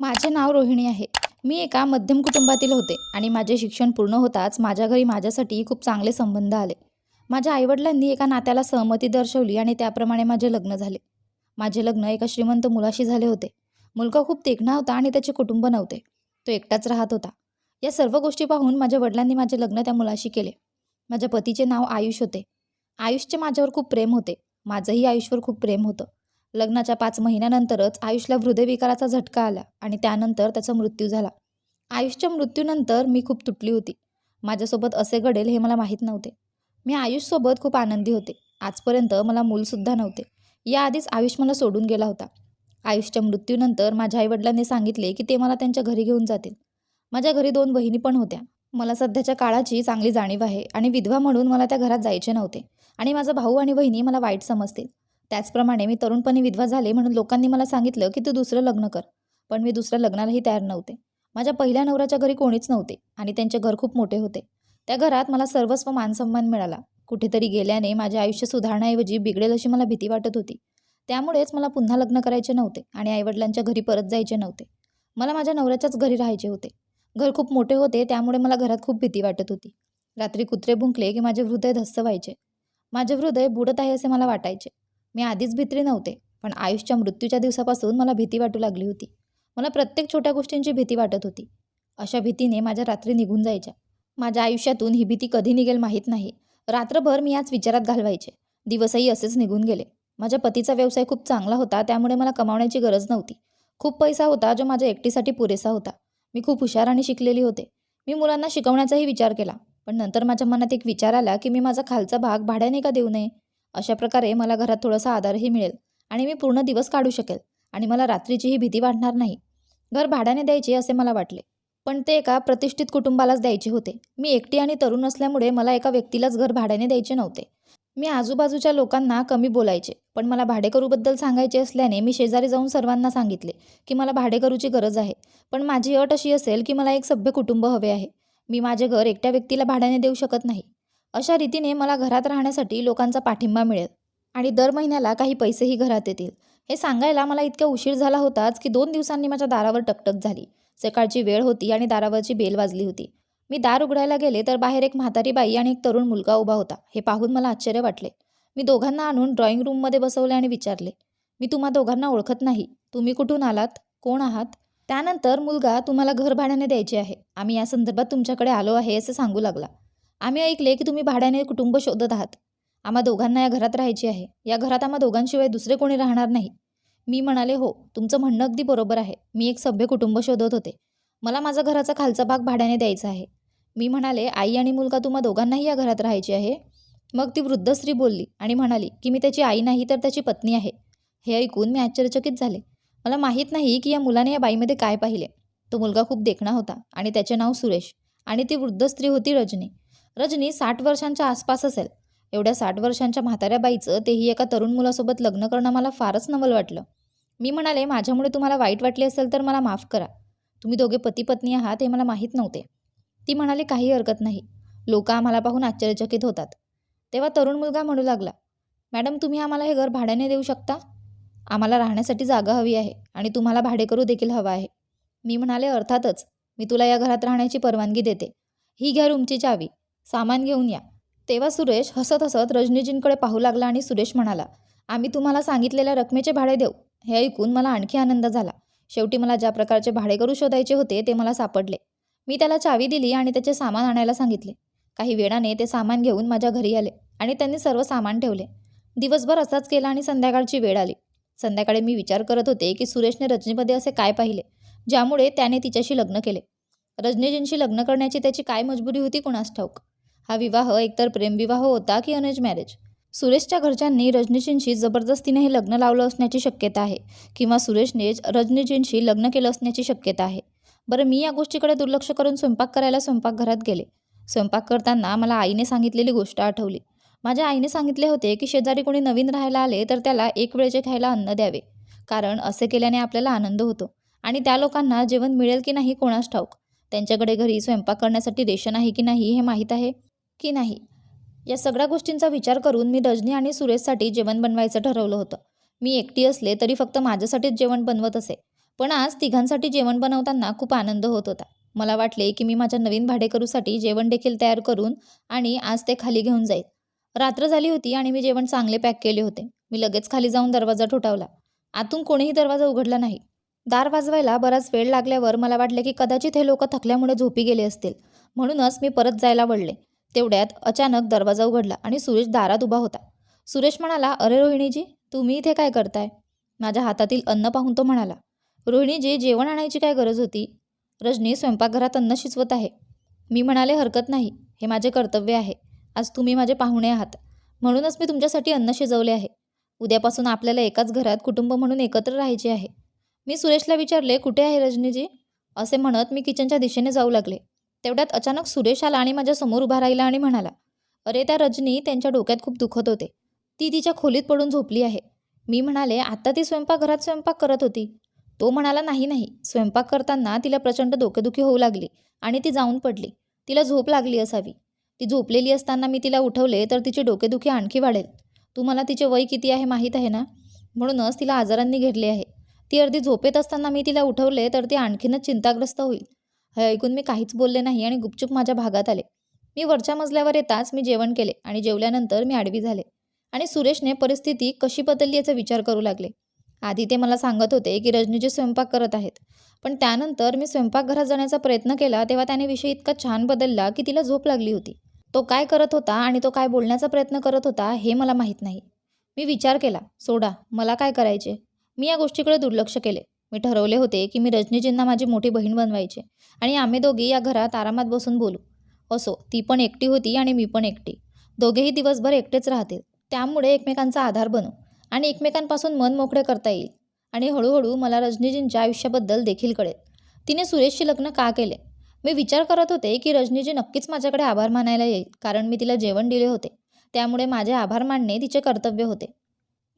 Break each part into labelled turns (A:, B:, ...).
A: माझे नाव रोहिणी आहे. मी एका मध्यम कुटुंबातील होते आणि माझे शिक्षण पूर्ण होताच माझ्या घरी माझ्यासाठी खूप चांगले संबंध आले. माझ्या आईवडिलांनी एका नात्याला सहमती दर्शवली आणि त्याप्रमाणे माझे लग्न झाले. माझे लग्न एका श्रीमंत मुलाशी झाले होते. मुलगा खूप देखणा होता आणि त्याचे कुटुंब नव्हते. तो एकटाच राहत होता. या सर्व गोष्टी पाहून माझ्या वडिलांनी माझे लग्न त्या मुलाशी केले. माझ्या पतीचे नाव आयुष होते. आयुषचे माझ्यावर खूप प्रेम होते. माझंही आयुषवर खूप प्रेम होतं. लग्नाच्या पाच महिन्यानंतरच आयुषला हृदयविकाराचा झटका आला आणि त्यानंतर त्याचा मृत्यू झाला. आयुषच्या मृत्यूनंतर मी खूप तुटली होती. माझ्यासोबत असे घडेल हे मला माहीत नव्हते. मी आयुषसोबत खूप आनंदी होते. आजपर्यंत मला मूलसुद्धा नव्हते. याआधीच आयुष मला सोडून गेला होता. आयुषच्या मृत्यूनंतर माझ्या आईवडिलांनी सांगितले की ते मला त्यांच्या घरी घेऊन जातील. माझ्या घरी दोन बहिणी पण होत्या. मला सध्याच्या काळाची चांगली जाणीव आहे आणि विधवा म्हणून मला त्या घरात जायचे नव्हते आणि माझा भाऊ आणि बहिणी मला वाईट समजतील. त्याचप्रमाणे मी तरुणपणी विधवा झाले म्हणून लोकांनी मला सांगितलं की तू दुसरं लग्न कर. पण मी दुसऱ्या लग्नालाही तयार नव्हते. माझ्या पहिल्या नवऱ्याच्या घरी कोणीच नव्हते आणि त्यांचे घर खूप मोठे होते. त्या घरात मला सर्वस्व मानसन्मान मिळाला. कुठेतरी गेल्याने माझे आयुष्य सुधारण्याऐवजी बिघडेल अशी मला भीती वाटत होती. त्यामुळेच मला पुन्हा लग्न करायचे नव्हते आणि आईवडिलांच्या घरी परत जायचे नव्हते. मला माझ्या नवऱ्याच्याच घरी राहायचे होते. घर खूप मोठे होते त्यामुळे मला घरात खूप भीती वाटत होती. रात्री कुत्रे भुंकले की माझे हृदय धस्स व्हायचे माझे हृदय बुडत आहे असे मला वाटायचे. मी आधीच भित्री नव्हते पण आयुषच्या मृत्यूच्या दिवसापासून मला भीती वाटू लागली होती. मला प्रत्येक छोट्या गोष्टींची भीती वाटत होती. अशा भीतीने माझ्या रात्री निघून जायच्या. माझ्या आयुष्यातून ही भीती कधी निघेल माहीत नाही. रात्रभर मी याच विचारात घालवायचे. दिवसही असेच निघून गेले. माझ्या पतीचा व्यवसाय खूप चांगला होता त्यामुळे मला कमावण्याची गरज नव्हती. खूप पैसा होता जो माझ्या एकटीसाठी पुरेसा होता. मी खूप हुशार आणि शिकलेली होते. मी मुलांना शिकवण्याचाही विचार केला पण नंतर माझ्या मनात एक विचार आला की मी माझा खालचा भाग भाड्याने का देऊ नये? अशा प्रकारे मला घरात थोडासा आधारही मिळेल आणि मी पूर्ण दिवस काढू शकेल आणि मला रात्रीचीही भीती वाटणार नाही. घर भाड्याने द्यायचे असे मला वाटले पण ते एका प्रतिष्ठित कुटुंबालाच द्यायचे होते. मी एकटी आणि तरुण असल्यामुळे मला एका व्यक्तीलाच घर भाड्याने द्यायचे नव्हते. मी आजूबाजूच्या लोकांना कमी बोलायचे पण मला भाडेकरूबद्दल सांगायचे असल्याने मी शेजारी जाऊन सर्वांना सांगितले की मला भाडेकरूची गरज आहे पण माझी अट अशी असेल की मला एक सभ्य कुटुंब हवे आहे. मी माझे घर एकट्या व्यक्तीला भाड्याने देऊ शकत नाही. अशा रीतीने मला घरात राहण्यासाठी लोकांचा पाठिंबा मिळेल आणि दर महिन्याला काही पैसेही घरात येतील. हे सांगायला मला इतका उशीर झाला होताच की दोन दिवसांनी माझ्या दारावर टकटक झाली. सकाळची वेळ होती आणि दारावरची बेल वाजली होती. मी दार उघडायला गेले तर बाहेर एक म्हातारी बाई आणि एक तरुण मुलगा उभा होता. हे पाहून मला आश्चर्य वाटले. मी दोघांना आणून ड्रॉइंग रूममध्ये बसवले आणि विचारले मी तुम्हा दोघांना ओळखत नाही. तुम्ही कुठून आलात? कोण आहात? त्यानंतर मुलगा तुम्हाला घर भाड्याने द्यायचे आहे. आम्ही या संदर्भात तुमच्याकडे आलो आहे असे सांगू लागला. आम्ही ऐकले की तुम्ही भाड्याने कुटुंब शोधत आहात. आम्हा दोघांना या घरात राहायची आहे. या घरात आम्हा दोघांशिवाय दुसरे कोणी राहणार नाही. मी म्हणाले हो तुमचं म्हणणं अगदी बरोबर आहे. मी एक सभ्य कुटुंब शोधत होते. मला माझा घराचा खालचा भाग भाड्याने द्यायचा आहे. मी म्हणाले आई आणि मुलगा तुम्हा दोघांनाही या घरात राहायची आहे? मग ती वृद्ध स्त्री बोलली आणि म्हणाली की मी त्याची आई नाही तर त्याची पत्नी आहे. हे ऐकून मी आश्चर्यचकित झाले. मला माहीत नाही की या मुलाने या बाईमध्ये काय पाहिले. तो मुलगा खूप देखणा होता आणि त्याचे नाव सुरेश आणि ती वृद्ध स्त्री होती रजनी. रजनी साठ वर्षांच्या आसपास असेल. एवढ्या साठ वर्षांच्या म्हाताऱ्या बाईचं तेही एका तरुण मुलासोबत लग्न करणं मला फारच नवल वाटलं. मी म्हणाले माझ्यामुळे तुम्हाला वाईट वाटले असेल तर मला माफ करा. तुम्ही दोघे पती पत्नी आहात हे मला माहीत नव्हते. ती म्हणाली काही हरकत नाही. लोक आम्हाला पाहून आश्चर्यचकित होतात. तेव्हा तरुण मुलगा म्हणू लागला मॅडम तुम्ही आम्हाला हे घर भाड्याने देऊ शकता? आम्हाला राहण्यासाठी जागा हवी आहे आणि तुम्हाला भाडेकरू देखील हवा आहे. मी म्हणाले अर्थातच. मी तुला या घरात राहण्याची परवानगी देते. ही घ्या रूमची चावी. सामान घेऊन या. तेव्हा सुरेश हसत हसत रजनीजींकडे पाहू लागला आणि सुरेश म्हणाला आम्ही तुम्हाला सांगितलेल्या रकमेचे भाडे देऊ. हे ऐकून मला आणखी आनंद झाला. शेवटी मला ज्या प्रकारचे भाडेकरू शोधायचे होते ते मला सापडले. मी त्याला चावी दिली आणि त्याचे सामान आणायला सांगितले. काही वेळाने ते सामान घेऊन माझ्या घरी आले आणि त्यांनी सर्व सामान ठेवले. दिवसभर असाच केला आणि संध्याकाळची वेळ आली. संध्याकाळी मी विचार करत होते की सुरेशने रजनीमध्ये असे काय पाहिले ज्यामुळे त्याने तिच्याशी लग्न केले. रजनीजींशी लग्न करण्याची त्याची काय मजबुरी होती कुणास ठाऊक? हा विवाह एकतर प्रेमविवाह होता की अनेज मॅरेज? सुरेशच्या घरच्यांनी रजनीजींशी जबरदस्तीने हे लग्न लावलं असण्याची शक्यता आहे किंवा सुरेशनेच रजनीजींशी लग्न केलं असण्याची शक्यता आहे. बरं मी या गोष्टीकडे दुर्लक्ष करून स्वयंपाक करायला स्वयंपाकघरात गेले. स्वयंपाक करताना मला आईने सांगितलेली गोष्ट आठवली. माझ्या आईने सांगितले होते की शेजारी कोणी नवीन राहायला आले तर त्याला एक वेळचे खायला अन्न द्यावे. कारण असे केल्याने आपल्याला आनंद होतो आणि त्या लोकांना जेवण मिळेल की नाही कोणास ठाऊक? त्यांच्याकडे घरी स्वयंपाक करण्यासाठी रेशन आहे की नाही हे माहीत आहे? की नाही? या सगळ्या गोष्टींचा विचार करून मी रजनी आणि सुरेशसाठी जेवण बनवायचं ठरवलं होतं. मी एकटी असले तरी फक्त माझ्यासाठीच जेवण बनवत असे. पण आज तिघांसाठी जेवण बनवताना खूप आनंद होत होता. मला वाटले की मी माझ्या नवीन भाडेकरूसाठी जेवण देखील तयार करून आणि आज ते खाली घेऊन जाईल. रात्र झाली होती आणि मी जेवण चांगले पॅक केले होते. मी लगेच खाली जाऊन दरवाजा ठोठावला. आतून कोणीही दरवाजा उघडला नाही. दार वाजवायला बराच वेळ लागल्यावर मला वाटले की कदाचित हे लोक थकल्यामुळे झोपी गेले असतील. म्हणूनच मी परत जायला वळले. तेवढ्यात अचानक दरवाजा उघडला आणि सुरेश दारात उभा होता. सुरेश म्हणाला अरे रोहिणीजी तुम्ही इथे काय करताय? माझ्या हातातील अन्न पाहून तो म्हणाला रोहिणीजी जेवण आणायची काय गरज होती? रजनी स्वयंपाकघरात अन्न शिजवत आहे. मी म्हणाले हरकत नाही हे माझे कर्तव्य आहे. आज तुम्ही माझे पाहुणे आहात. म्हणूनच मी तुमच्यासाठी अन्न शिजवले आहे. उद्यापासून आपल्याला एकाच घरात कुटुंब म्हणून एकत्र राहायचे आहे. मी सुरेशला विचारले कुठे आहे रजनीजी? असे म्हणत मी किचनच्या दिशेने जाऊ लागले. तेवढ्यात अचानक सुरेश आला आणि माझ्यासमोर उभा राहिला आणि म्हणाला अरे त्या रजनी त्यांच्या डोक्यात खूप दुखत होते. ती तिच्या खोलीत पडून झोपली आहे. मी म्हणाले आत्ता ती स्वयंपाकघरात स्वयंपाक करत होती. तो म्हणाला नाही नाही. स्वयंपाक करताना तिला प्रचंड डोकेदुखी होऊ लागली आणि ती जाऊन पडली. तिला झोप लागली असावी. ती झोपलेली असताना मी तिला उठवले तर तिची डोकेदुखी आणखी वाढेल. तुम्हाला तिचे वय किती आहे माहीत आहे ना? म्हणूनच तिला आजारांनी घेरले आहे. ती अर्धी झोपेत असताना मी तिला उठवले तर ती आणखीनच चिंताग्रस्त होईल. हे ऐकून मी काहीच बोलले नाही आणि गुपचूप माझ्या भागात आले. मी वरच्या मजल्यावर येताच मी जेवण केले आणि जेवल्यानंतर मी आडवी झाले. आणि सुरेशने परिस्थिती कशी बदलली याचा विचार करू लागले. आधी ते मला सांगत होते की रजनीचे स्वयंपाक करत आहेत. पण त्यानंतर मी स्वयंपाकघरात जाण्याचा प्रयत्न केला तेव्हा त्याने विषय इतका छान बदलला की तिला झोप लागली होती. तो काय करत होता आणि तो काय बोलण्याचा प्रयत्न करत होता हे मला माहीत नाही. मी विचार केला सोडा मला काय करायचे? मी या गोष्टीकडे दुर्लक्ष केले. मी ठरवले होते की मी रजनीजींना माझी मोठी बहीण बनवायचे आणि आम्ही दोघी या घरात आरामात बसून बोलू. असो ती पण एकटी होती आणि मी पण एकटी. दोघेही दिवसभर एकटेच राहतील. त्यामुळे एकमेकांचा आधार बनू आणि एकमेकांपासून मन मोकळे करता येईल आणि हळूहळू मला रजनीजींच्या आयुष्याबद्दल देखील कळेल. तिने सुरेशशी लग्न का केले? मी विचार करत होते की रजनीजी नक्कीच माझ्याकडे आभार मानायला येईल कारण मी तिला जेवण दिले होते. त्यामुळे माझे आभार मानणे तिचे कर्तव्य होते.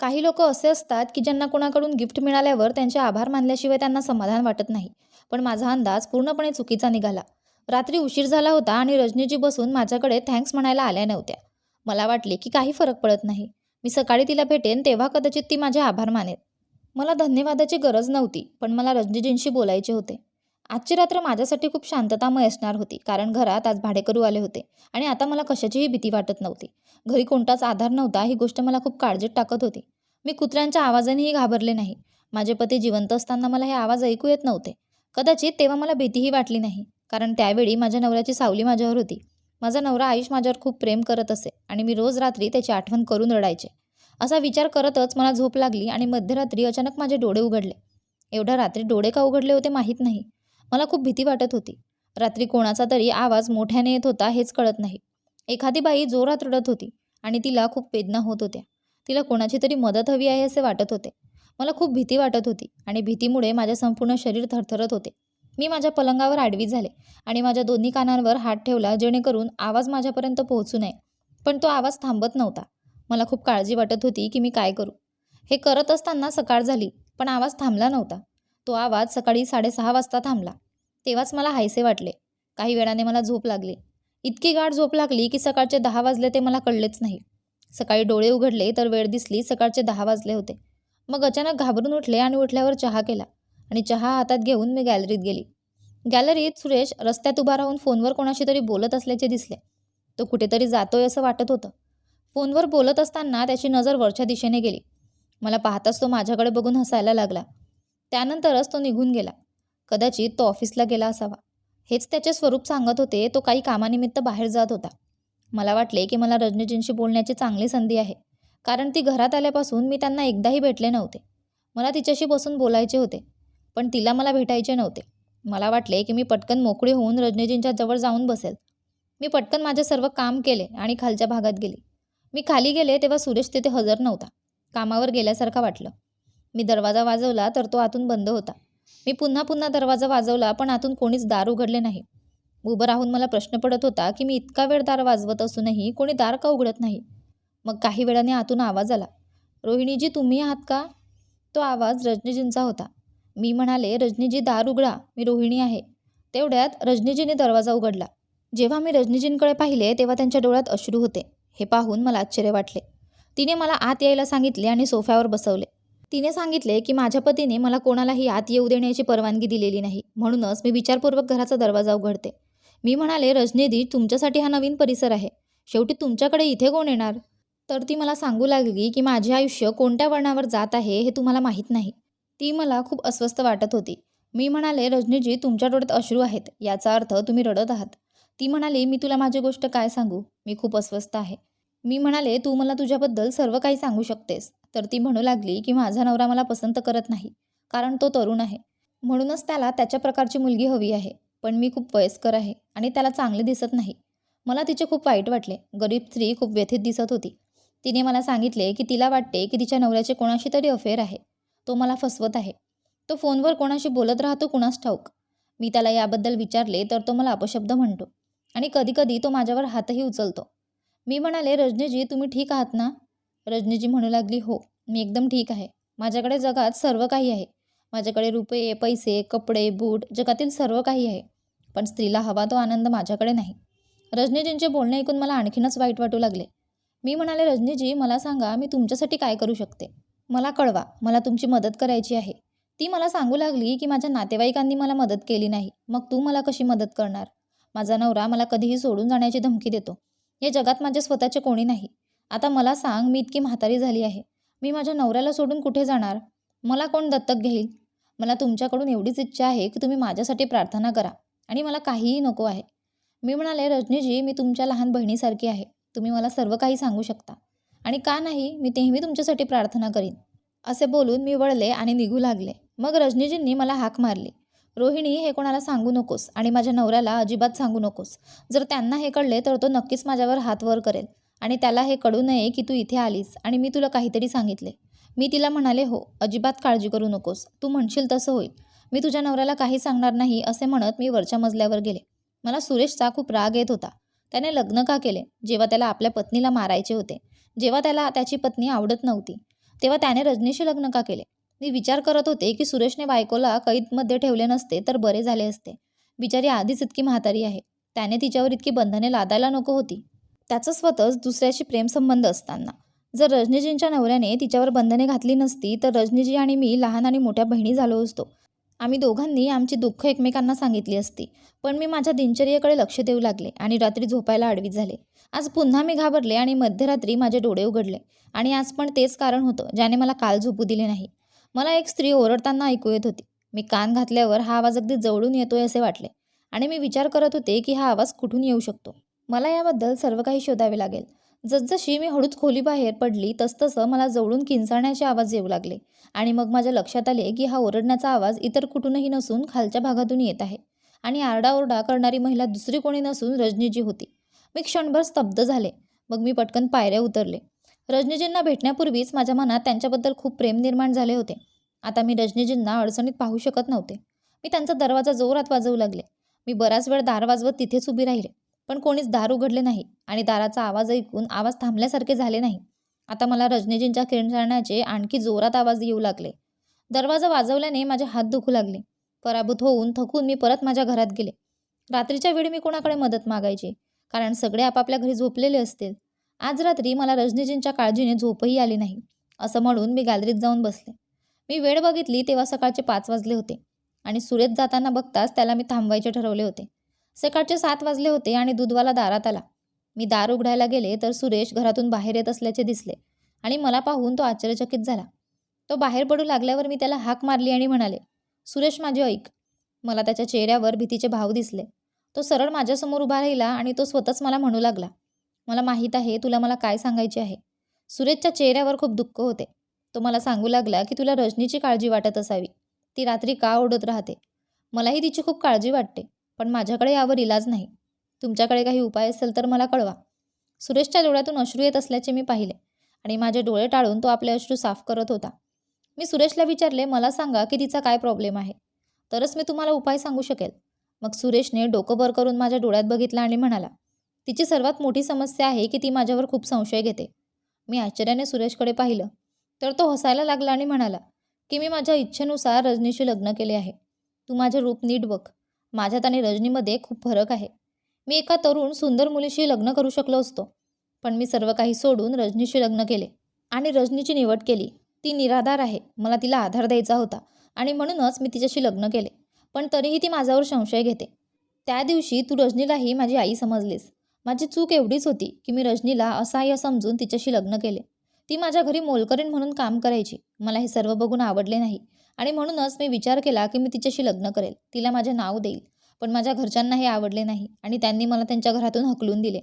A: काही लोक असे असतात की ज्यांना कोणाकडून गिफ्ट मिळाल्यावर त्यांचे आभार मानल्याशिवाय त्यांना समाधान वाटत नाही. पण माझा अंदाज पूर्णपणे चुकीचा निघाला. रात्री उशीर झाला होता आणि रजनीजी बसून माझ्याकडे थँक्स म्हणायला आल्या नव्हत्या. मला वाटले की काही फरक पडत नाही. मी सकाळी तिला भेटेन तेव्हा कदाचित ती माझे आभार मानेल. मला धन्यवादाची गरज नव्हती पण मला रजनीजींशी बोलायचे होते. आजची रात्र माझ्यासाठी खूप शांततामय असणार होती कारण घरात आज भाडेकरू आले होते आणि आता मला कशाचीही भीती वाटत नव्हती. घरी कोणताच आधार नव्हता ही गोष्ट मला खूप काळजीत टाकत होती. मी कुत्र्यांच्या आवाजानेही घाबरले नाही. माझे पती जिवंत असताना मला हे आवाज ऐकू येत नव्हते. कदाचित तेव्हा मला भीतीही वाटली नाही कारण त्यावेळी माझ्या नवऱ्याची सावली माझ्यावर होती. माझा नवरा आयुष माझ्यावर खूप प्रेम करत असे आणि मी रोज रात्री त्याची आठवण करून रडायचे. असा विचार करतच मला झोप लागली आणि मध्यरात्री अचानक माझे डोळे उघडले. एवढ्या रात्री डोळे का उघडले होते माहीत नाही. मला खूप भीती वाटत होती. रात्री कोणाचा तरी आवाज मोठ्याने येत होता हेच कळत नाही. एखादी बाई जोरात रडत होती आणि तिला खूप वेदना होत होत्या. तिला कोणाची तरी मदत हवी आहे असे वाटत होते. मला खूप भीती वाटत होती आणि भीतीमुळे माझे संपूर्ण शरीर थरथरत होते. मी माझ्या पलंगावर आडवी झाले आणि माझ्या दोन्ही कानांवर हात ठेवला जेणेकरून आवाज माझ्यापर्यंत पोहोचू नये. पण तो आवाज थांबत नव्हता. मला खूप काळजी वाटत होती की मी काय करू. हे करत असताना सकाळ झाली पण आवाज थांबला नव्हता. तो आवाज सकाळी साडेसहा वाजता थांबला. तेव्हाच मला हायसे वाटले. काही वेळाने मला झोप लागली. इतकी गाढ झोप लागली की सकाळचे दहा वाजले ते मला कळलेच नाही. सकाळी डोळे उघडले तर वेळ दिसली सकाळचे दहा वाजले होते. मग अचानक घाबरून उठले आणि उठल्यावर चहा केला आणि चहा हातात घेऊन मी गॅलरीत गेली. गॅलरीत सुरेश रस्त्यात उभा राहून फोनवर कोणाशी तरी बोलत असल्याचे दिसले. तो कुठेतरी जातोय असं वाटत होतं. फोनवर बोलत असताना त्याची नजर वरच्या दिशेने गेली. मला पाहताच तो माझ्याकडे बघून हसायला लागला. त्यानंतरच तो निघून गेला. कदाचित तो ऑफिसला गेला असावा. हेच त्याचे स्वरूप सांगत होते तो काही कामानिमित्त बाहेर जात होता. मला वाटले की मला रजनीजींशी बोलण्याची चांगली संधी आहे. कारण ती घरात आल्यापासून मी त्यांना एकदाही भेटले नव्हते. मला तिच्याशी बसून बोलायचे होते पण तिला मला भेटायचे नव्हते. मला वाटले की मी पटकन मोकळी होऊन रजनीजींच्या जवळ जाऊन बसेल. मी पटकन माझे सर्व काम केले आणि खालच्या भागात गेली. मी खाली गेले तेव्हा सुरेश तिथे हजर नव्हता. कामावर गेल्यासारखा वाटलं. मी दरवाजा वाजवला तर तो आतून बंद होता. मी पुन्हा पुन्हा दरवाजा वाजवला पण आतून कोणीच दार उघडले नाही. उभं राहून मला प्रश्न पडत होता की मी इतका वेळ दार वाजवत असूनही कोणी दार का उघडत नाही? मग काही वेळाने आतून आवाज आला. रोहिणीजी तुम्ही आहात का? तो आवाज रजनीजींचा होता. मी म्हणाले रजनीजी दार उघडा. मी रोहिणी आहे. तेवढ्यात रजनीजीने दरवाजा उघडला. जेव्हा मी रजनीजींकडे पाहिले तेव्हा त्यांच्या डोळ्यात अश्रू होते. हे पाहून मला आश्चर्य वाटले. तिने मला आत यायला सांगितले आणि सोफ्यावर बसवले. तिने सांगितले की माझ्या पतीने मला कोणालाही आत येऊ देण्याची परवानगी दिलेली नाही. म्हणूनच मी विचारपूर्वक घराचा दरवाजा उघडते. मी म्हणाले रजनीदी तुमच्यासाठी हा नवीन परिसर आहे. शेवटी तुमच्याकडे इथे कोण येणार? तर ती मला सांगू लागली की माझे आयुष्य कोणत्या वळणावर जात आहे हे तुम्हाला माहीत नाही. ती मला खूप अस्वस्थ वाटत होती. मी म्हणाले रजनीजी तुमच्या डोळ्यात अश्रू आहेत. याचा अर्थ तुम्ही रडत आहात. ती म्हणाली मी तुला माझी गोष्ट काय सांगू? मी खूप अस्वस्थ आहे. मी म्हणाले तू मला तुझ्याबद्दल सर्व काही सांगू शकतेस. तर ती म्हणू लागली की माझा नवरा मला पसंत करत नाही कारण तो तरुण आहे. म्हणूनच त्याला त्याच्या प्रकारची मुलगी हवी आहे पण मी खूप वयस्कर आहे आणि त्याला चांगले दिसत नाही. मला तिचे खूप वाईट वाटले. गरीब स्त्री खूप व्यथित दिसत होती. तिने मला सांगितले की तिला वाटते की तिच्या नवऱ्याचे कोणाशी तरी अफेअर आहे. तो मला फसवत आहे. तो फोनवर कोणाशी बोलत राहतो कुणास ठाऊक. मी त्याला याबद्दल विचारले तर तो मला अपशब्द म्हणतो आणि कधीकधी तो माझ्यावर हातही उचलतो. मी म्हणाले रजनीजी तुम्ही ठीक आहात ना? रजनीजी म्हणू लागली हो मी एकदम ठीक आहे. माझ्याकडे जगात सर्व काही आहे. माझ्याकडे रुपये पैसे कपडे बूट जगातील सर्व काही आहे. पण स्त्रीला हवा तो आनंद माझ्याकडे नाही. रजनीजींचे बोलणे ऐकून मला आणखीनच वाईट वाटू लागले. मी म्हणाले रजनीजी मला सांगा मी तुमच्यासाठी काय करू शकते? मला कळवा मला तुमची मदत करायची आहे. ती मला सांगू लागली की माझ्या नातेवाईकांनी मला मदत केली नाही. मग तू मला कशी मदत करणार? माझा नवरा मला कधीही सोडून जाण्याची धमकी देतो. या जगात माझे स्वतःचे कोणी नाही. आता मला सांग मी इतकी म्हातारी झाली आहे. मी माझ्या नवऱ्याला सोडून कुठे जाणार? मला कोण दत्तक घेईल? मला तुमच्याकडून एवढीच इच्छा आहे की तुम्ही माझ्यासाठी प्रार्थना करा. आणि मला काहीही नको आहे. मी म्हणाले रजनीजी मी तुमच्या लहान बहिणीसारखी आहे. तुम्ही मला सर्व काही सांगू शकता. आणि का नाही मी नेहमी तुमच्यासाठी प्रार्थना करीन. असे बोलून मी वळले आणि निघू लागले. मग रजनीजींनी मला हाक मारली. रोहिणी हे कोणाला सांगू नकोस आणि माझ्या नवऱ्याला अजिबात सांगू नकोस. जर त्यांना हे कळले तर तो नक्कीच माझ्यावर हात वर करेल आणि त्याला हे कळू नये की तू इथे आलीस आणि मी तुला काहीतरी सांगितले. मी तिला म्हणाले हो अजिबात काळजी करू नकोस. तू म्हणशील तसं होईल. मी तुझ्या नवऱ्याला काही सांगणार नाही असे म्हणत मी वरच्या मजल्यावर गेले. मला सुरेशचा खूप राग येत होता. त्याने लग्न का केले? जेव्हा त्याला आपल्या पत्नीला मारायचे होते. जेव्हा त्याला त्याची पत्नी आवडत नव्हती. तेव्हा त्याने रजनीशी लग्न का केले? मी विचार करत होते की सुरेशने बायकोला कैदमध्ये ठेवले नसते तर बरे झाले असते. बिचारी आधीच इतकी म्हातारी आहे. त्याने तिच्यावर इतकी बंधने लादायला नको होती. त्याचं स्वतःच दुसऱ्याशी प्रेमसंबंध असताना. जर रजनीजींच्या नवऱ्याने तिच्यावर बंधने घातली नसती तर रजनीजी आणि मी लहान आणि मोठ्या बहिणी झालो असतो. आम्ही दोघांनी आमची दुःख एकमेकांना सांगितली असती. पण मी माझ्या दिनचर्येकडे लक्ष देऊ लागले आणि रात्री झोपायला आडवी झाले. आज पुन्हा मी घाबरले आणि मध्यरात्री माझे डोळे उघडले. आणि आज पण तेच कारण होतं ज्याने मला काल झोपू दिले नाही. मला एक स्त्री ओरडताना ऐकू येत होती. मी कान घातल्यावर हा आवाज अगदी जवळून येतोय असे वाटले आणि मी विचार करत होते की हा आवाज कुठून येऊ शकतो. मला याबद्दल सर्व काही शोधावे लागेल. जसजशी मी हळूच खोलीबाहेर पडली तसतसं मला जवळून किंचाळण्याचे आवाज येऊ लागले आणि मग माझ्या लक्षात आले की हा ओरडण्याचा आवाज इतर कुठूनही नसून खालच्या भागातून येत आहे आणि आरडाओरडा करणारी महिला दुसरी कोणी नसून रजनीजी होती. मी क्षणभर स्तब्ध झाले. मग मी पटकन पायऱ्या उतरले. रजनीजींना भेटण्यापूर्वीच माझ्या मनात त्यांच्याबद्दल खूप प्रेम निर्माण झाले होते. आता मी रजनीजींना अडचणीत पाहू शकत नव्हते. मी त्यांचा दरवाजा जोरात वाजवू लागले. मी बराच वेळ दार वाजवत तिथेच उभी राहिले. पण कोणीच दार उघडले नाही आणि दाराचा आवाज ऐकून आवाज थांबल्यासारखे झाले नाही. आता मला रजनीजींच्या किरणाचे आणखी जोरात आवाज येऊ लागले. दरवाजा वाजवल्याने माझे हात दुखू लागले. पराभूत होऊन थकून मी परत माझ्या घरात गेले. रात्रीच्या वेळी मी कोणाकडे मदत मागायची? कारण सगळे आपापल्या घरी झोपलेले असतील. आज रात्री मला रजनीजींच्या काळजीने झोपही आली नाही असं म्हणून मी गॅलरीत जाऊन बसले. मी वेळ बघितली तेव्हा सकाळचे पाच वाजले होते आणि सुरेत जाताना बघताच त्याला मी थांबवायचे ठरवले होते. सकाळचे सात वाजले होते आणि दूधवाला दारात आला. मी दार उघडायला गेले तर सुरेश घरातून बाहेर येत असल्याचे दिसले आणि मला पाहून तो आश्चर्यचकित झाला. तो बाहेर पडू लागल्यावर मी त्याला हाक मारली आणि म्हणाले सुरेश माझे ऐक. मला त्याच्या चेहऱ्यावर भीतीचे भाव दिसले. तो सरळ माझ्यासमोर उभा राहिला आणि तो स्वतःच मला म्हणू लागला. मला माहीत आहे तुला मला काय सांगायचे आहे. सुरेशच्या चेहऱ्यावर खूप दुःख होते. तो मला सांगू लागला की तुला रजनीची काळजी वाटत असावी. ती रात्री का ओढत राहते? मलाही तिची खूप काळजी वाटते पण माझ्याकडे यावर इलाज नाही. तुमच्याकडे काही उपाय असेल तर मला कळवा. सुरेशच्या डोळ्यातून अश्रू येत असल्याचे मी पाहिले आणि माझे डोळे टाळून तो आपले अश्रू साफ करत होता. मी सुरेशला विचारले मला सांगा की तिचा काय प्रॉब्लेम आहे? तरच मी तुम्हाला उपाय सांगू शकेल. मग सुरेशने डोकं बर करून माझ्या डोळ्यात बघितला आणि म्हणाला तिची सर्वात मोठी समस्या आहे की ती माझ्यावर खूप संशय घेते. मी आश्चर्याने सुरेशकडे पाहिलं. तर तो हसायला लागला आणि म्हणाला की मी माझ्या इच्छेनुसार रजनीशी लग्न केले आहे. तू माझे रूप नीट बघ. माझ्यात आणि रजनीमध्ये खूप फरक आहे. मी एका तरुण सुंदर मुलीशी लग्न करू शकलो असतो. पण मी सर्व काही सोडून रजनीशी लग्न केले. आणि रजनीची निवड केली. ती निराधार आहे. मला तिला आधार द्यायचा होता. आणि म्हणूनच मी तिच्याशी लग्न केले. पण तरीही ती माझ्यावर संशय घेते. त्या दिवशी तू रजनीलाही माझी आई समजलीस. माझी चूक एवढीच होती की मी रजनीला असहाय्य समजून तिच्याशी लग्न केले. ती माझ्या घरी मोलकरीण म्हणून काम करायची. मला हे सर्व बघून आवडले नाही. आणि म्हणूनच मी विचार केला की मी तिच्याशी लग्न करेल. तिला माझे नाव देईल. पण माझ्या घरच्यांना हे आवडले नाही आणि त्यांनी मला त्यांच्या घरातून हकलून दिले.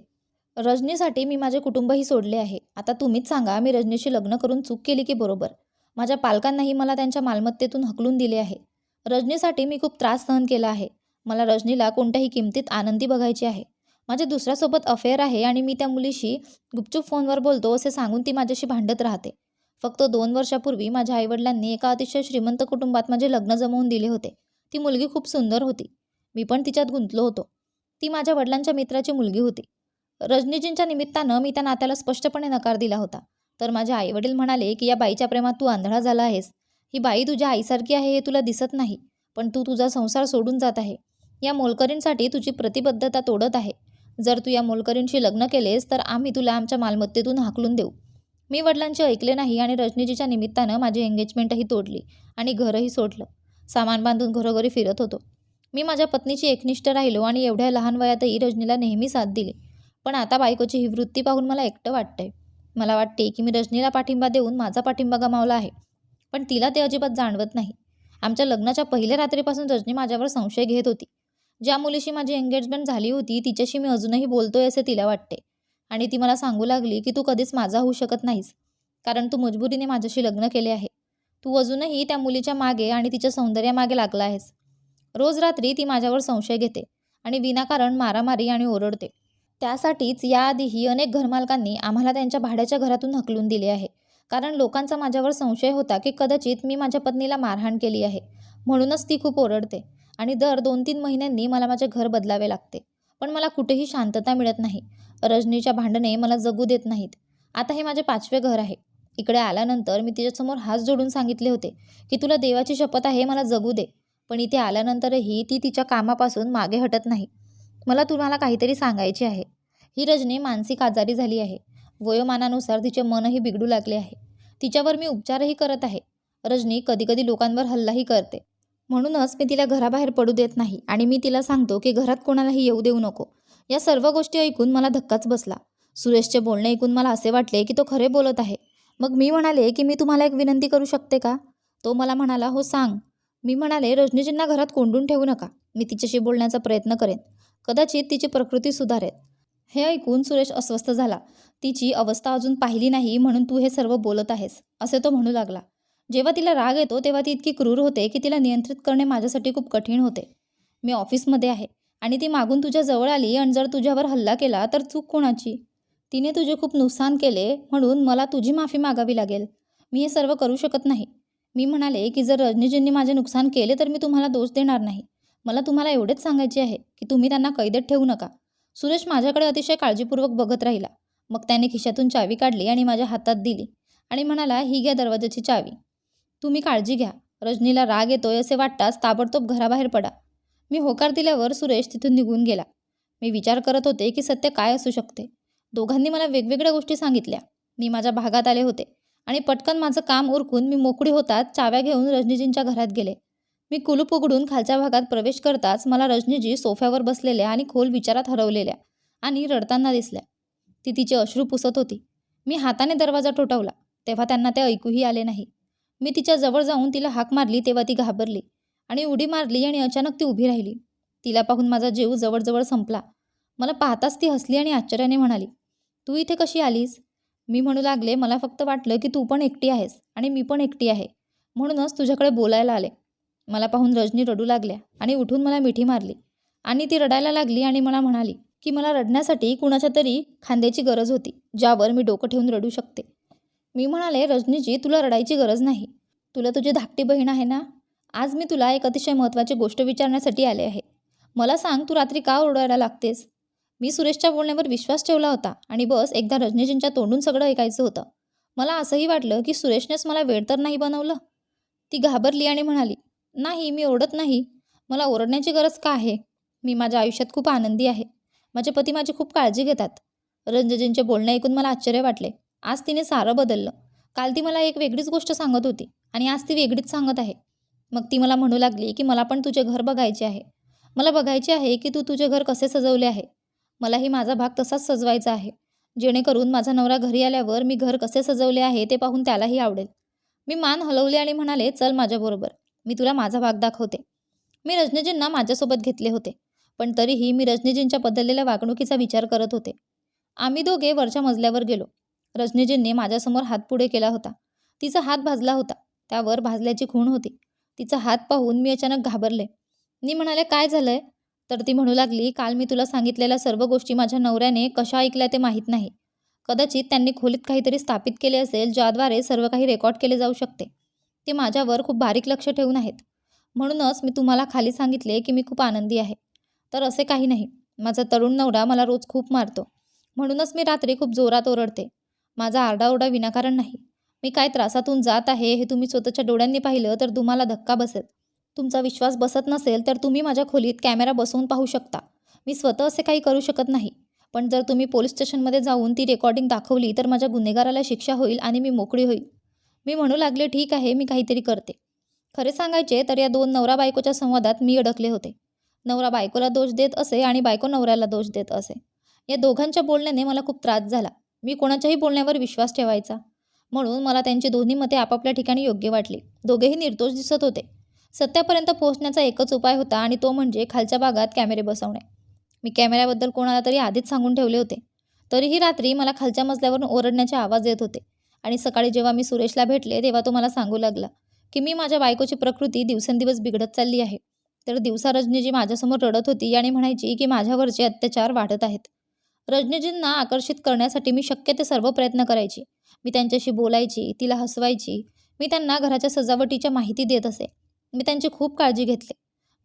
A: रजनीसाठी मी माझे कुटुंबही सोडले आहे. आता तुम्हीच सांगा मी रजनीशी लग्न करून चूक केली की बरोबर? माझ्या पालकांनाही मला त्यांच्या मालमत्तेतून हकलून दिले आहे. रजनीसाठी मी खूप त्रास सहन केला आहे. मला रजनीला कोणत्याही किमतीत आनंदी बघायची आहे. माझ्या दुसऱ्यासोबत अफेअर आहे आणि मी त्या मुलीशी गुपचूप फोनवर बोलतो असे सांगून ती माझ्याशी भांडत राहते. फक्त दोन वर्षापूर्वी माझ्या आईवडिलांनी एका अतिशय श्रीमंत कुटुंबात माझे लग्न जमवून दिले होते. ती मुलगी खूप सुंदर होती. मी पण तिच्यात गुंतलो होतो. ती माझ्या वडिलांच्या मित्राची मुलगी होती. रजनीजींच्या निमित्तानं मी त्या नात्याला स्पष्टपणे नकार दिला होता. तर माझे आईवडील म्हणाले की या बाईच्या प्रेमात तू आंधळा झाला आहेस. ही बाई तुझ्या आईसारखी आहे हे तुला दिसत नाही. पण तू तुझा संसार सोडून जात आहे. या मोलकरींसाठी तुझी प्रतिबद्धता तोडत आहे. जर तू या मोलकरींशी लग्न केलेस तर आम्ही तुला आमच्या मालमत्तेतून हाकलून देऊ. मी वडिलांचे ऐकले नाही आणि रजनीजीच्या निमित्तानं माझी एंगेजमेंटही तोडली आणि घरही सोडलं. सामान बांधून घरोघरी फिरत होतो. मी माझ्या पत्नीची एकनिष्ठ राहिलो आणि एवढ्या लहान वयातही रजनीला नेहमी साथ दिली. पण आता बायकोची ही वृत्ती पाहून मला एकटं वाटतंय. मला वाटते की मी रजनीला पाठिंबा देऊन माझा पाठिंबा गमावला आहे. पण तिला ते अजिबात जाणवत नाही. आमच्या लग्नाच्या पहिल्या रात्रीपासून रजनी माझ्यावर संशय घेत होती. ज्या मुलीशी माझी एंगेजमेंट झाली होती तिच्याशी मी अजूनही बोलतोय असे तिला वाटते. आणि ती मला सांगू लागली की तू कधीच माझा होऊ शकत नाहीस कारण तू मजबुरीने माझ्याशी लग्न केले आहे. तू अजूनही त्या मुलीच्या मागे आणि तिच्या सौंदर्यामागे लागला आहेस. रोज रात्री ती माझ्यावर संशय घेते आणि विनाकारण मारामारी आणि ओरडते. त्यासाठीच याआधीही अनेक घरमालकांनी आम्हाला त्यांच्या भाड्याच्या घरातून हकलून दिले आहे. कारण लोकांचा माझ्यावर संशय होता की कदाचित मी माझ्या पत्नीला मारहाण केली आहे. म्हणूनच ती खूप ओरडते. आणि दर दोन तीन महिन्यांनी मला माझे घर बदलावे लागते. पण मला कुठेही शांतता मिळत नाही. रजनीच्या भांडणे मला जगू देत नाहीत. आता हे माझे पाचवे घर आहे. इकडे आल्यानंतर मी तिच्यासमोर हात जोडून सांगितले होते की तुला देवाची शपथ आहे मला जगू दे. पण इथे आल्यानंतरही ती तिच्या कामापासून मागे हटत नाही. मला तुम्हाला काहीतरी सांगायचे आहे. ही रजनी मानसिक आजारी झाली आहे. वयोमानानुसार तिचे मनही बिघडू लागले आहे. तिच्यावर मी उपचारही करत आहे. रजनी कधीकधी लोकांवर हल्लाही करते. म्हणूनच मी तिला घराबाहेर पडू देत नाही आणि मी तिला सांगतो की घरात कोणालाही येऊ देऊ नको. या सर्व गोष्टी ऐकून मला धक्काच बसला. सुरेशचे बोलणे ऐकून मला असे वाटले की तो खरे बोलत आहे. मग मी म्हणाले की मी तुम्हाला एक विनंती करू शकते का? तो मला म्हणाला हो सांग. मी म्हणाले रजनीजींना घरात कोंडून ठेवू नका. मी तिच्याशी बोलण्याचा प्रयत्न करेन. कदाचित तिची प्रकृती सुधारेल. हे ऐकून सुरेश अस्वस्थ झाला. तिची अवस्था अजून पाहिली नाही म्हणून तू हे सर्व बोलत आहेस असे तो म्हणू लागला. जेव्हा तिला राग येतो तेव्हा ती इतकी क्रूर होते की तिला नियंत्रित करणे माझ्यासाठी खूप कठीण होते. मी ऑफिसमध्ये आहे आणि ती मागून तुझ्या जवळ आली आणि जर तुझ्यावर हल्ला केला तर चूक कोणाची? तिने तुझे खूप नुकसान केले म्हणून मला तुझी माफी मागावी लागेल. मी हे सर्व करू शकत नाही. मी म्हणाले की जर रजनीजींनी माझे नुकसान केले तर मी तुम्हाला दोष देणार नाही. मला तुम्हाला एवढेच सांगायचे आहे की तुम्ही त्यांना कैदेत ठेवू नका. सुरेश माझ्याकडे अतिशय काळजीपूर्वक बघत राहिला. मग त्याने खिशातून चावी काढली आणि माझ्या हातात दिली आणि म्हणाला ही घ्या दरवाजाची चावी. तुम्ही काळजी घ्या. रजनीला राग येतोय असे वाटताच ताबडतोब घराबाहेर पडा. मी होकार दिल्यावर सुरेश तिथून निघून गेला. मी विचार करत होते की सत्य काय असू शकते. दोघांनी मला वेगवेगळ्या गोष्टी सांगितल्या. मी माझ्या भागात आले होते आणि पटकन माझं काम उरकून मी मोकळी होताच चाव्या घेऊन रजनीजींच्या घरात गेले. मी कुलूप उघडून खालच्या भागात प्रवेश करताच मला रजनीजी सोफ्यावर बसलेल्या आणि खोल विचारात हरवलेल्या आणि रडताना दिसल्या. ती तिचे अश्रू पुसत होती. मी हाताने दरवाजा ठोठावला. तेव्हा त्यांना ते ऐकूही आले नाही. मी तिच्या जवळ जाऊन तिला हाक मारली तेव्हा ती घाबरली आणि उडी मारली आणि अचानक ती उभी राहिली. तिला पाहून माझा जीव जवळजवळ संपला. मला पाहताच ती हसली आणि आश्चर्याने म्हणाली तू इथे कशी आलीस? मी म्हणू लागले मला फक्त वाटलं की तू पण एकटी आहेस आणि मी पण एकटी आहे. म्हणूनच तुझ्याकडे बोलायला आले. मला पाहून रजनी रडू लागल्या आणि उठून मला मिठी मारली. आणि ती रडायला लागली आणि मला म्हणाली की मला रडण्यासाठी कुणाच्या तरी खांद्याची गरज होती ज्यावर मी डोकं ठेवून रडू शकते. मी म्हणाले रजनीजी तुला रडायची गरज नाही. तुला तुझी धाकटी बहीण आहे ना? आज मी तुला एक अतिशय महत्त्वाची गोष्ट विचारण्यासाठी आले आहे. मला सांग तू रात्री का ओरडायला लागतेस मी सुरेशच्या बोलण्यावर विश्वास ठेवला होता आणि बस एकदा रजनीजींच्या तोंडून सगळं ऐकायचं होतं. मला असंही वाटलं की सुरेशनेच मला वेळ तर नाही बनवलं. ती घाबरली आणि म्हणाली नाही मी ओरडत नाही. मला ओरडण्याची गरज का आहे? मी माझ्या आयुष्यात खूप आनंदी आहे. माझे पती माझी खूप काळजी घेतात. रंजजींचे बोलणे ऐकून मला आश्चर्य वाटले. आज तिने सारं बदललं. काल ती मला एक वेगळीच गोष्ट सांगत होती आणि आज ती वेगळीच सांगत आहे. मग ती मला म्हणू लागली की मला पण तुझे घर बघायचे आहे. मला बघायचे आहे की तू तुझे घर कसे सजवले आहे. मलाही माझा भाग तसाच सजवायचा आहे. जेणेकरून माझा नवरा घरी आल्यावर मी घर कसे सजवले आहे ते पाहून त्यालाही आवडेल. मी मान हलवले आणि म्हणाले चल माझ्याबरोबर मी तुला माझा भाग दाखवते. मी रजनीजींना माझ्यासोबत घेतले होते पण तरीही मी रजनीजींच्या बदललेल्या वागणुकीचा विचार करत होते. आम्ही दोघे वरच्या मजल्यावर गेलो. रजनीजींनी माझ्यासमोर हात पुढे केला होता. तिचा हात भाजला होता. त्यावर भाजल्याची खूण होती. तिचा हात पाहून मी अचानक घाबरले. मी म्हणाले काय झालंय? तर ती म्हणू लागली काल मी तुला सांगितलेल्या सर्व गोष्टी माझ्या नवऱ्याने कशा ऐकल्या ते माहीत नाही. कदाचित त्यांनी खोलीत काहीतरी स्थापित केले असेल ज्याद्वारे सर्व काही रेकॉर्ड केले जाऊ शकते. ते माझ्यावर खूप बारीक लक्ष ठेवून आहेत. म्हणूनच मी तुम्हाला खाली सांगितले की मी खूप आनंदी आहे. तर असे काही नाही. माझा तरुण नवरा मला रोज खूप मारतो. म्हणूनच मी रात्री खूप जोरात ओरडते. माझा आरडाओरडा विनाकारण नाही. मी काय त्रासातून जात आहे हे तुम्ही स्वतःच्या डोळ्यांनी पाहिलं तर तुम्हाला धक्का बसेल. तुमचा विश्वास बसत नसेल तर तुम्ही माझ्या खोलीत कॅमेरा बसवून पाहू शकता. मी स्वतः असे काही करू शकत नाही. पण जर तुम्ही पोलीस स्टेशनमध्ये जाऊन ती रेकॉर्डिंग दाखवली तर माझ्या गुन्हेगाराला शिक्षा होईल आणि मी मोकळी होईल. मी म्हणू लागले ठीक आहे मी काहीतरी करते. खरे सांगायचे तर या दोन नवरा बायकोच्या संवादात मी अडकले होते. नवरा बायकोला दोष देत असे आणि बायको नवऱ्याला दोष देत असे. या दोघांच्या बोलण्याने मला खूप त्रास झाला. मी कोणाच्याही बोलण्यावर विश्वास ठेवायचा. म्हणून मला त्यांची दोन्ही मते आपापल्या ठिकाणी योग्य वाटली. दोघेही निर्दोष दिसत होते. सत्यापर्यंत पोहोचण्याचा एकच उपाय होता आणि तो म्हणजे खालच्या भागात कॅमेरे बसवणे. मी कॅमेऱ्याबद्दल कोणाला तरी आधीच सांगून ठेवले होते. तरीही रात्री मला खालच्या मजल्यावरून ओरडण्याचे आवाज येत होते. आणि सकाळी जेव्हा मी सुरेशला भेटले तेव्हा तो मला सांगू लागला की मी माझ्या बायकोची प्रकृती दिवसेंदिवस बिघडत चालली आहे. तर दिवसा रजनीजी माझ्यासमोर रडत होती आणि म्हणायची की माझ्यावरचे अत्याचार वाढत आहेत. रजनीजींना आकर्षित करण्यासाठी मी शक्य ते सर्व प्रयत्न करायची. मी त्यांच्याशी बोलायची तिला हसवायची. मी त्यांना घराच्या सजावटीच्या माहिती देत असे. मी त्यांची खूप काळजी घेतली.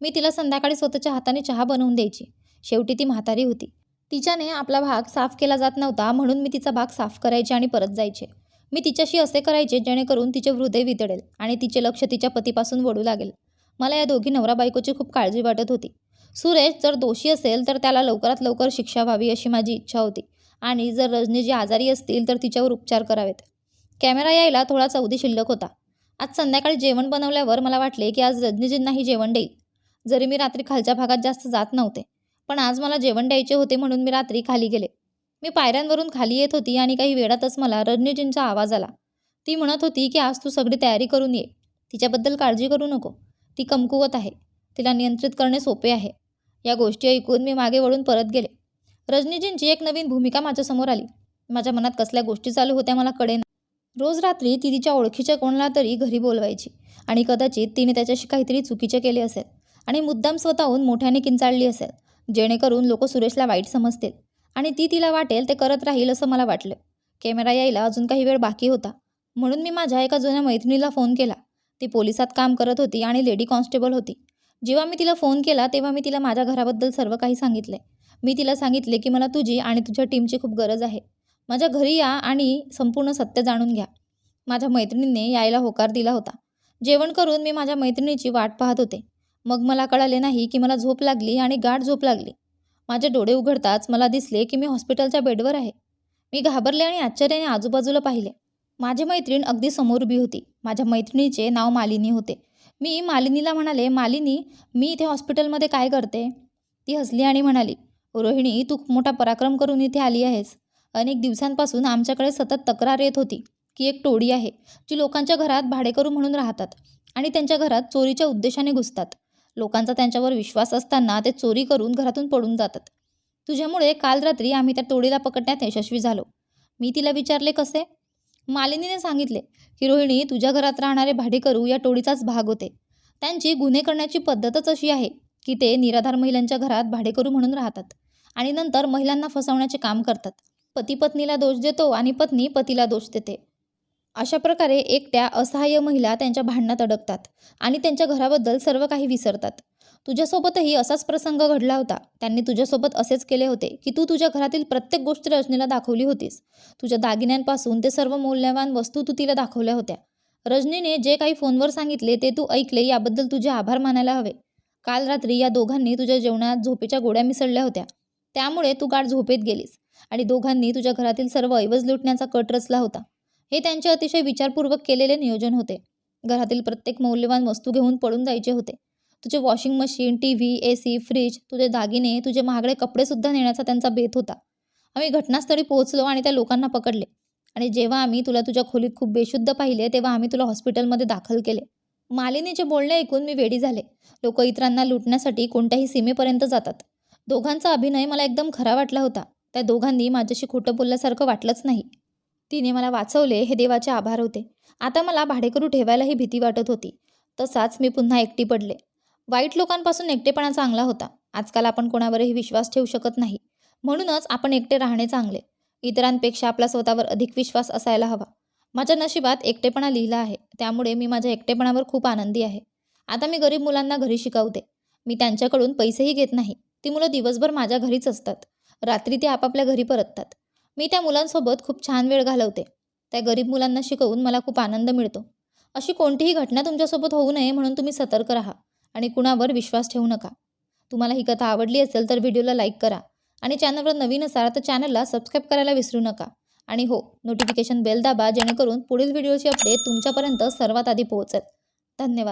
A: मी तिला संध्याकाळी स्वतःच्या हाताने चहा बनवून द्यायची. शेवटी ती म्हातारी होती. तिच्याने आपला भाग साफ केला जात नव्हता म्हणून मी तिचा भाग साफ करायचे आणि परत जायचे. मी तिच्याशी असे करायचे जेणेकरून तिचे हृदय वितळेल आणि तिचे लक्ष तिच्या पतीपासून वडू लागेल. मला या दोघी नवरा बायकोची खूप काळजी वाटत होती. सुरेश जर दोषी असेल तर त्याला लवकरात लवकर शिक्षा व्हावी अशी माझी इच्छा होती. आणि जर रजनीजी आजारी असतील तर तिच्यावर उपचार करावेत. कॅमेरा यायला थोडा चौदी शिल्लक होता. आज संध्याकाळी जेवण बनवल्यावर मला वाटले की आज रजनीजींनाही जेवण देईल. जरी मी रात्री खालच्या भागात जास्त जात नव्हते पण आज मला जेवण द्यायचे होते म्हणून मी रात्री खाली गेले. मी पायऱ्यांवरून खाली येत होती आणि काही वेळातच मला रजनीजींचा आवाज आला. ती म्हणत होती की आज तू सगळी तयारी करून ये. तिच्याबद्दल काळजी करू नको. ती कमकुवत आहे. तिला नियंत्रित करणे सोपे आहे. या गोष्टी ऐकून मी मागे वळून परत गेले. रजनीजींची एक नवीन भूमिका माझ्यासमोर आली. माझ्या मनात कसल्या गोष्टी चालू होत्या मला कळेना. रोज रात्री ती तिच्या ओळखीच्या कोणाला तरी घरी बोलवायची आणि कदाचित तिने त्याच्याशी काहीतरी चुकीचे केले असेल आणि मुद्दाम स्वतःहून मोठ्याने किंचाळली असेल जेणेकरून लोक सुरेशला वाईट समजतील आणि ती तिला वाटेल ते करत राहील असं मला वाटलं. कॅमेरा यायला अजून काही वेळ बाकी होता. म्हणून मी माझ्या एका जुन्या मैत्रिणीला फोन केला. ती पोलिसात काम करत होती आणि लेडी कॉन्स्टेबल होती. जेव्हा मी तिला फोन केला तेव्हा मी तिला माझ्या घराबद्दल सर्व काही सांगितले. मी तिला सांगितले की मला तुझी आणि तुझ्या टीमची खूप गरज आहे. माझ्या घरी या आणि संपूर्ण सत्य जाणून घ्या. माझ्या मैत्रिणीने यायला होकार दिला होता. जेवण करून मी माझ्या मैत्रिणीची वाट पाहत होते. मग मला कळाले नाही की मला झोप लागली आणि गाठ झोप लागली. माझे डोळे उघडताच मला दिसले की मी हॉस्पिटलच्या बेडवर आहे. मी घाबरले आणि आश्चर्याने आजूबाजूला पाहिले. माझी मैत्रीण अगदी समोर उभी होती. माझ्या मैत्रिणीचे नाव मालिनी होते. मी मालिनीला म्हणाले मालिनी मी इथे हॉस्पिटलमध्ये काय करते? ती हसली आणि म्हणाली रोहिणी तू खूप मोठा पराक्रम करून इथे आली आहेस. अनेक दिवसांपासून आमच्याकडे सतत तक्रार येत होती की एक टोळी आहे जी लोकांच्या घरात भाडेकरू म्हणून राहतात आणि त्यांच्या घरात चोरीच्या उद्देशाने घुसतात. लोकांचा त्यांच्यावर विश्वास असताना ते चोरी करून घरातून पडून जातात. तुझ्यामुळे काल रात्री आम्ही त्या टोळीला पकडण्यात यशस्वी झालो. मी तिला विचारले कसे? मालिनीने सांगितले की रोहिणी तुझ्या घरात राहणारे भाडेकरू या टोळीचाच भाग होते. त्यांची गुन्हे करण्याची पद्धतच अशी आहे की ते निराधार महिलांच्या घरात भाडेकरू म्हणून राहतात आणि नंतर महिलांना फसवण्याचे काम करतात. पती पत्नीला दोष देतो आणि पत्नी पतीला दोष देते. अशा प्रकारे एकट्या असहाय्य महिला त्यांच्या भांडणात अडकतात आणि त्यांच्या घराबद्दल सर्व काही विसरतात. तुझ्यासोबतही असाच प्रसंग घडला होता. त्यांनी तुझ्यासोबत असेच केले होते की तू तुझ्या घरातील प्रत्येक गोष्ट रजनीला दाखवली होतीस. तुझ्या दागिन्यांपासून ते सर्व मौल्यवान वस्तू तू तिला दाखवल्या होत्या. रजनीने जे काही फोनवर सांगितले ते तू ऐकले याबद्दल तुझे आभार मानायला हवे. काल रात्री या दोघांनी तुझ्या जेवणात झोपेच्या गोड्या मिसळल्या होत्या. त्यामुळे तू गाढ झोपेत गेलीस आणि दोघांनी तुझ्या घरातील सर्व ऐवज लुटण्याचा कट रचला होता. हे त्यांचे अतिशय विचारपूर्वक केलेले नियोजन होते. घरातील प्रत्येक मौल्यवान वस्तू घेऊन पळून जायचे होते. तुझे washing machine T V A C fridge तुझे दागिने तुझे महागडे कपडेसुद्धा नेण्याचा त्यांचा बेत होता. आम्ही घटनास्थळी पोहोचलो आणि त्या लोकांना पकडले. आणि जेव्हा आम्ही तुला तुझ्या खोलीत खूप बेशुद्ध पाहिले तेव्हा आम्ही तुला हॉस्पिटलमध्ये दाखल केले. मालिनीचे बोलणे ऐकून मी वेडी झाले. लोक इतरांना लुटण्यासाठी कोणत्याही सीमेपर्यंत जातात. दोघांचा अभिनय मला एकदम खरा वाटला होता. त्या दोघांनी माझ्याशी खोटं बोलल्यासारखं वाटलंच नाही. तिने मला वाचवले हे देवाचे आभार होते. आता मला भाडेकरू ठेवायलाही भीती वाटत होती. तसाच मी पुन्हा एकटी पडले. वाईट लोकांपासून एकटेपणा चांगला होता. आजकाल आपण कोणावरही विश्वास ठेवू शकत नाही. म्हणूनच आपण एकटे राहणे चांगले. इतरांपेक्षा आपला स्वतःवर अधिक विश्वास असायला हवा. माझ्या नशिबात एकटेपणा लिहिला आहे. त्यामुळे मी माझ्या एकटेपणावर खूप आनंदी आहे. आता मी गरीब मुलांना घरी शिकवते. मी त्यांच्याकडून पैसेही घेत नाही. ती मुलं दिवसभर माझ्या घरीच असतात. रात्री ते आपापल्या घरी परततात. मी त्या मुलांसोबत खूप छान वेळ घालवते. त्या गरीब मुलांना शिकवून मला खूप आनंद मिळतो. अशी कोणतीही घटना तुमच्यासोबत होऊ नये म्हणून तुम्ही सतर्क राहा. आणि कुणावर विश्वास ठेवू नका. तुम्हाला ही कथा आवडली असेल तर व्हिडिओला लाईक करा आणि चॅनलवर नवीन असाल तर चॅनलला सबस्क्राईब करायला विसरू नका. आणि हो नोटिफिकेशन बेल दाबा जेणेकरून पुढील व्हिडिओची अपडेट तुमच्यापर्यंत सर्वात आधी पोहोचेल. धन्यवाद.